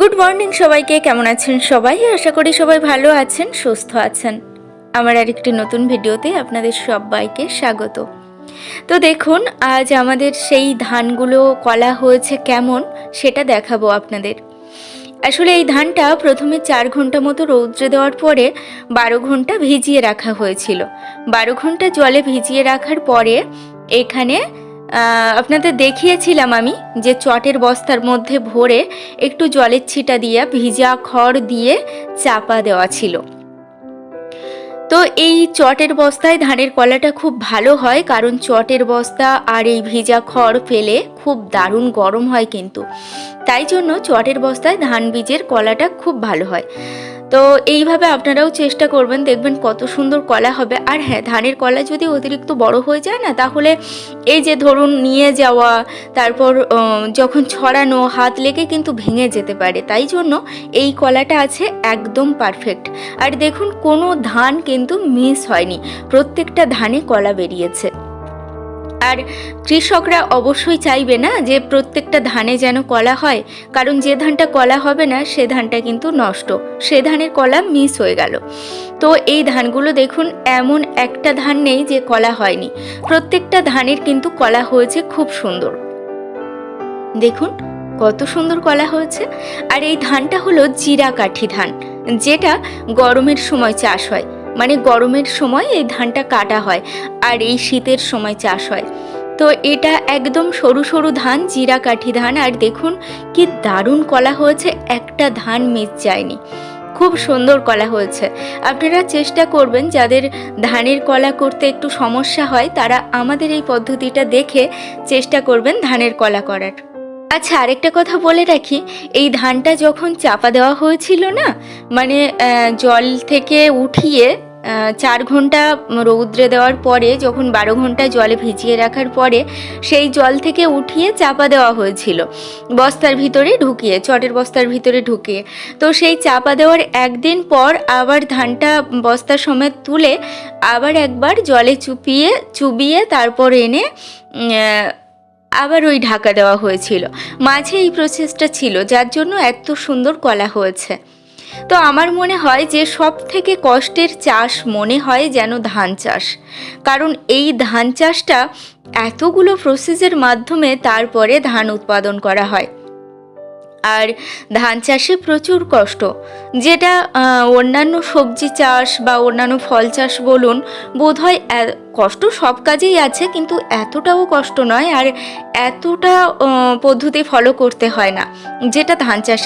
Good morning সবাইকে, কেমন আছেন সবাই? আশা করি সবাই ভালো আছেন, সুস্থ আছেন। আমার আরেকটি নতুন ভিডিওতে আপনাদের সবাইকে স্বাগত। তো দেখুন, আজ আমাদের সেই ধানগুলো কলা হয়েছে কেমন, সেটা দেখাবো আপনাদের। আসলে এই ধানটা প্রথমে চার ঘণ্টা মতো রৌদ্রে দেওয়ার পরে বারো ঘণ্টা ভিজিয়ে রাখা হয়েছিল। বারো ঘণ্টা জলে ভিজিয়ে রাখার পরে এখানে আপনাদের দেখিয়েছিলাম আমি যে চটের বস্তার মধ্যে ভরে একটু জলের ছিটা দিয়ে ভিজা খড় দিয়ে চাপা দেওয়া ছিল। তো এই চটের বস্তায় ধানের কলাটা খুব ভালো হয়, কারণ চটের বস্তা আর এই ভিজা খড় ফেলে খুব দারুণ গরম হয় কিন্তু। তাই জন্য চটের বস্তায় ধান বীজের কলাটা খুব ভালো হয়। তো এইভাবে আপনারাও চেষ্টা করবেন, দেখবেন কত সুন্দর কলা হবে। আর হ্যাঁ ধানের কলা যদি অতিরিক্ত বড় হয়ে যায় না, তাহলে এই যে ধরুন নিয়ে যাওয়া, তারপর যখন ছড়ানো, হাত লেগে কিন্তু ভেঙে যেতে পারে। তাই জন্য এই কলাটা আছে একদম পারফেক্ট আর দেখুন, কোনো ধান কিন্তু মিস হয়নি। প্রত্যেকটা ধানে কলা বেরিয়েছে। আর কৃষকরা অবশ্যই চাইবে না যে প্রত্যেকটা ধানে যেন কলা হয়, কারণ যে ধানটা কলা হবে না, সে ধানটা কিন্তু নষ্ট। সে ধানের কলা মিস হয়ে গেল। তো এই ধানগুলো দেখুন, এমন একটা ধান নেই যে কলা হয়নি। প্রত্যেকটা ধানের কিন্তু কলা হয়েছে খুব সুন্দর। দেখুন, কত সুন্দর কলা হয়েছে। আর এই ধানটা হলো জিরা কাঠি ধান, যেটা গরমের সময় চাষ হয়। মানে গরমের সময় এই ধানটা কাটা হয় আর এই শীতের সময় চাষ হয়। তো এটা একদম সরু সরু ধান, জিরা কাঠি ধান আর দেখুন কি দারুণ কলা হয়েছে, একটা ধান মিস যায়নি। খুব সুন্দর কলা হয়েছে। আপনারা চেষ্টা করবেন যাদের ধানের কলা করতে একটু সমস্যা হয় তারা আমাদের এই পদ্ধতিটা দেখে চেষ্টা করবেন ধানের কলা করার। আচ্ছা আরেকটা কথা বলে রাখি। এই ধানটা যখন চাপা দেওয়া হয়েছিল না মানে জল থেকে উঠিয়ে চার ঘণ্টা রৌদ্রে দেওয়ার পরে, যখন বারো ঘণ্টা জলে ভিজিয়ে রাখার পরে, সেই জল থেকে উঠিয়ে চাপা দেওয়া হয়েছিল। বস্তার ভিতরে ঢুকিয়ে, চটের বস্তার ভিতরে ঢুকিয়ে। তো সেই চাপা দেওয়ার একদিন পর আবার ধানটা বস্তার সমেত তুলে আবার একবার জলে চুপিয়ে, চুবিয়ে তারপর এনে আবার ওই ঢাকা দেওয়া হয়েছিল। মাঝে এই প্রসেসটা ছিল, যার জন্য এত সুন্দর কলা হয়েছে। তো আমার মনে হয় যে সব থেকে কষ্টের চাষ মনে হয় যেন ধান চাষ। কারণ এই ধান চাষটা এতগুলো প্রসেসের মাধ্যমে তারপরে ধান উৎপাদন করা হয়। আর ধান চাষে প্রচুর কষ্ট। যেটা অন্যান্য সবজি চাষ বা অন্যান্য ফল চাষ বলুন, বোধহয় হয় কষ্ট সব কাজেই আছে, কিন্তু এতটাও কষ্ট নয় আর এতটা পদ্ধতি ফলো করতে হয় না। যেটা ধান চাষে